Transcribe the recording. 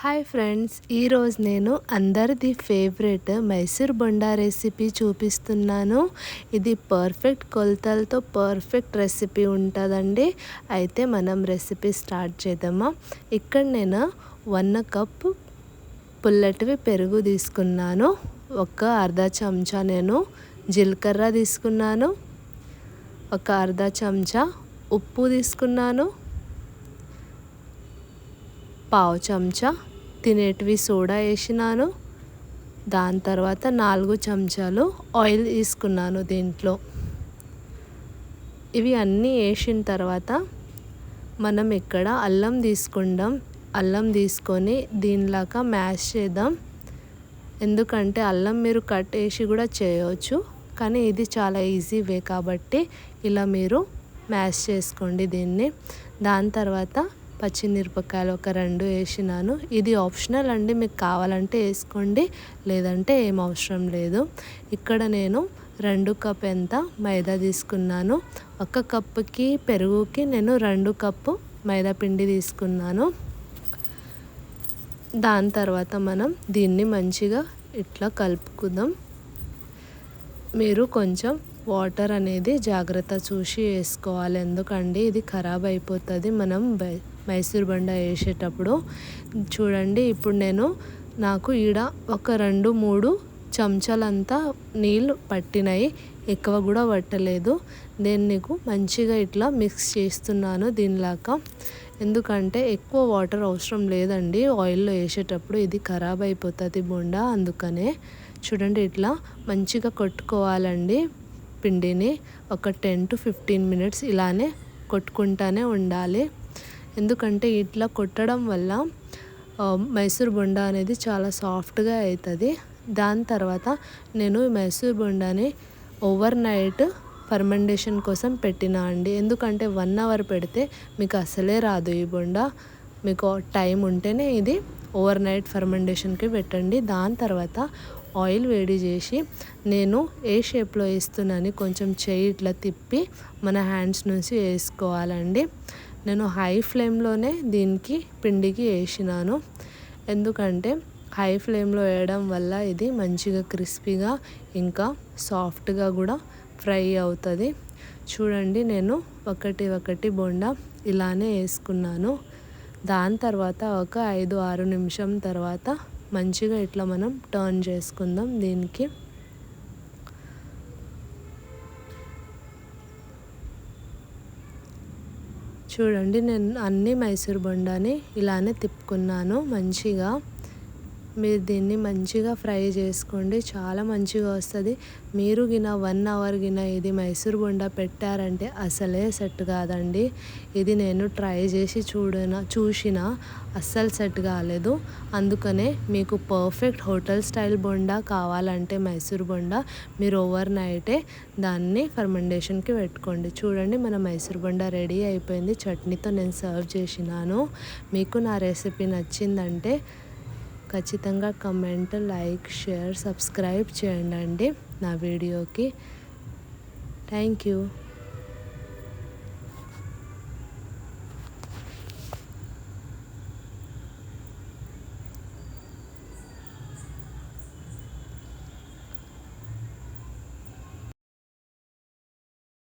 Hi friends ఈరోజు నేను అందరిది ఫేవరెట్ మైసూర్ బొండా రెసిపీ చూపిస్తున్నాను. ఇది పర్ఫెక్ట్ కొలతలతో పర్ఫెక్ట్ రెసిపీ ఉంటుందండి. అయితే మనం రెసిపీ స్టార్ట్ చేద్దామా? ఇక్కడ నేను వన్ కప్ పుల్లటివి పెరుగు తీసుకున్నాను. ఒక అర్ధ చెంచా నేను జీలకర్ర తీసుకున్నాను. ఒక అర్ధ చెంచా ఉప్పు తీసుకున్నాను. పావు చెంచా తినేటివి సోడా వేసినాను. దాని తర్వాత నాలుగు చెంచాలు ఆయిల్ తీసుకున్నాను దీంట్లో. ఇవి అన్నీ వేసిన తర్వాత మనం ఇక్కడ అల్లం తీసుకుందాం. అల్లం తీసుకొని దీనిలాగా మ్యాష్ చేద్దాం. ఎందుకంటే అల్లం మీరు కట్ వేసి కూడా చేయవచ్చు. కానీ ఇది చాలా ఈజీ వే కాబట్టి ఇలా మీరు మ్యాష్ చేసుకోండి దీన్ని. దాని తర్వాత పచ్చిమిరపకాయలు ఒక రెండు వేసినాను. ఇది ఆప్షనల్ అండి మీకు కావాలంటే వేసుకోండి లేదంటే ఏం అవసరం లేదు. ఇక్కడ నేను రెండు కప్ ఎంత మైదా తీసుకున్నాను. ఒక కప్పుకి పెరుగుకి నేను రెండు కప్పు మైదా పిండి తీసుకున్నాను. దాని తర్వాత మనం దీన్ని మంచిగా ఇట్లా కలుపుకుందాం. మీరు కొంచెం వాటర్ అనేది జాగ్రత్త చూసి వేసుకోవాలి. ఎందుకండి? ఇది ఖరాబ్ అయిపోతుంది. మనం మైసూర్ బండ వేసేటప్పుడు చూడండి ఇప్పుడు నేను నాకు ఈడ ఒక రెండు మూడు చెంచాలంతా నీళ్ళు పట్టినాయి. ఎక్కువ కూడా పట్టలేదు. నేను నీకు మంచిగా ఇట్లా మిక్స్ చేస్తున్నాను దీనిలాగా. ఎందుకంటే ఎక్కువ వాటర్ అవసరం లేదండి. ఆయిల్లో వేసేటప్పుడు ఇది ఖరాబ్ అయిపోతుంది బొండా అందుకనే చూడండి ఇట్లా మంచిగా కొట్టుకోవాలండి పిండిని. ఒక టెన్ టు ఫిఫ్టీన్ మినిట్స్ ఇలానే కొట్టుకుంటానే ఉండాలి. ఎందుకంటే ఇట్లా కొట్టడం వల్ల మైసూర్ బొండ అనేది చాలా సాఫ్ట్గా అవుతుంది దాని తర్వాత నేను మైసూర్ బొండాని ఓవర్ నైట్ ఫర్మెంటేషన్ కోసం పెట్టినా అండి. ఎందుకంటే వన్ అవర్ పెడితే మీకు అసలే రాదు ఈ బొండ. మీకు టైం ఉంటేనే ఇది ఓవర్ నైట్ ఫర్మెంటేషన్కి పెట్టండి. దాని తర్వాత ఆయిల్ వేడి చేసి నేను ఏ షేప్లో వేస్తున్నాను కొంచెం చేయి ఇట్లా తిప్పి మన హ్యాండ్స్ నుంచి వేసుకోవాలండి. నేను హై ఫ్లేమ్లోనే దీనికి పిండికి వేసినాను. ఎందుకంటే హై ఫ్లేమ్లో వేయడం వల్ల ఇది మంచిగా క్రిస్పీగా ఇంకా సాఫ్ట్గా కూడా ఫ్రై అవుతుంది. చూడండి నేను ఒకటి ఒకటి బొండా ఇలానే వేసుకున్నాను. దాని తర్వాత ఒక ఐదు ఆరు నిమిషం తర్వాత మంచిగా ఇట్లా మనం టర్న్ చేసుకుందాం దీనికి. చూడండి నేను అన్ని మైసూర్ బొండాని ఇలానే తిప్పుకున్నాను మంచిగా. మీరు దీన్ని మంచిగా ఫ్రై చేసుకోండి. చాలా మంచిగా వస్తుంది. మీరు గిన వన్ అవర్ గిన ఇది మైసూర్ బొండ పెట్టారంటే అసలే సెట్ కాదండి. ఇది నేను ట్రై చేసి చూడన చూసిన అస్సలు సెట్ కాలేదు. అందుకనే మీకు పర్ఫెక్ట్ హోటల్ స్టైల్ బొండా కావాలంటే మైసూర్ బొండా మీరు ఓవర్ నైటే దాన్ని ఫర్మెంటేషన్కి పెట్టుకోండి. చూడండి మన మైసూర్ బొండా రెడీ అయిపోయింది. చట్నీతో నేను సర్వ్ చేసినాను. మీకు నా రెసిపీ నచ్చిందంటే ఖచ్చితంగా కమెంట్ లైక్ షేర్ సబ్స్క్రైబ్ చేయండి అండి నా వీడియోకి. Thank you